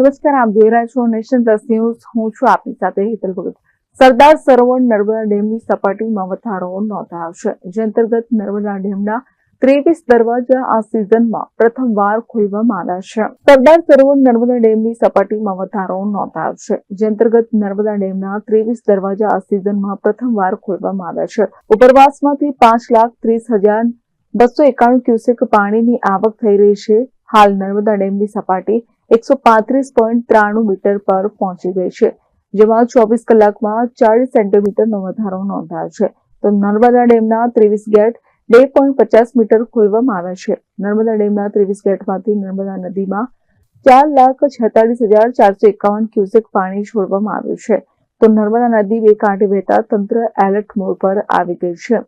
નમસ્કાર, આપ જોઈ રહ્યા છો નેશન પ્લસ ન્યૂઝ. હું છું આપની સાથે હેતલ ભગત. સરદાર સરોવર નર્મદા ડેમની સપાટીમાં વધારો નોંધાયો છે. જે અંતર્ગત નર્મદા ડેમના ત્રેવીસ દરવાજા આ સિઝનમાં પ્રથમવાર ખોલવામાં આવ્યા છે. સરદાર સરોવર નર્મદા ડેમની સપાટીમાં વધારો નોંધાયો છે. જે અંતર્ગત નર્મદા ડેમના ત્રેવીસ દરવાજા આ સિઝનમાં પ્રથમવાર ખોલવામાં આવ્યા છે. ઉપરવાસમાંથી પાંચ લાખ ત્રીસ હજાર બસો એકાણું ક્યુસેક પાણીની આવક થઈ રહી છે. હાલ નર્મદા ડેમની સપાટી એકસો પાંત્રીસ પોઈન્ટ ત્રાણું મીટર પર પહોંચી ગઈ છે. જેમાં ચોવીસ કલાકમાં ચાલીસ સેન્ટીમીટરનો વધારો નોંધાયો છે. તો નર્મદા ડેમના ત્રેવીસ ગેટ બે પોઈન્ટ પચાસ મીટર ખોલવામાં આવ્યા છે. નર્મદા ડેમના ત્રેવીસ ગેટમાંથી નર્મદા નદીમાં ચાર લાખ છેતાલીસ હજાર ચારસો એકાવન ક્યુસેક પાણી છોડવામાં આવ્યું છે. તો નર્મદા નદી બે કાંઠે વહેતા તંત્ર એલર્ટ મોડ પર આવી ગઈ છે.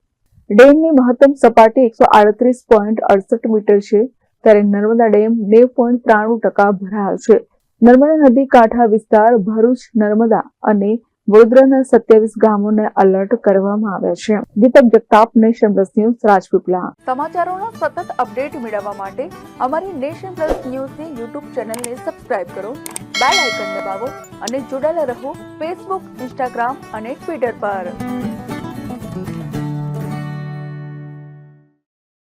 ડેમની મહત્તમ સપાટી એકસો આડત્રીસ પોઈન્ટ અડસઠ મીટર છે. ત્યારે નર્મદા ડેમ નેવ પોઈન્ટ ત્રાણું ટકા ભરાયો છે. નર્મદા નદી કાંઠા વિસ્તાર ભરૂચ, નર્મદા અને વડોદરાના સત્યાવીસ ગામોને અલર્ટ કરવામાં આવ્યા છે. Deepak Jagtap, Nation Plus News Rajpipla સમાચારોનો સતત અપડેટ મેળવવા માટે અમારી નેશન પ્લસ ન્યૂઝની યુટ્યુબ ચેનલને સબસ્ક્રાઇબ કરો, બેલ આઇકન દબાવો અને જોડાયેલા રહો ફેસબુક ઇન્સ્ટાગ્રામ અને ટ્વિટર પર.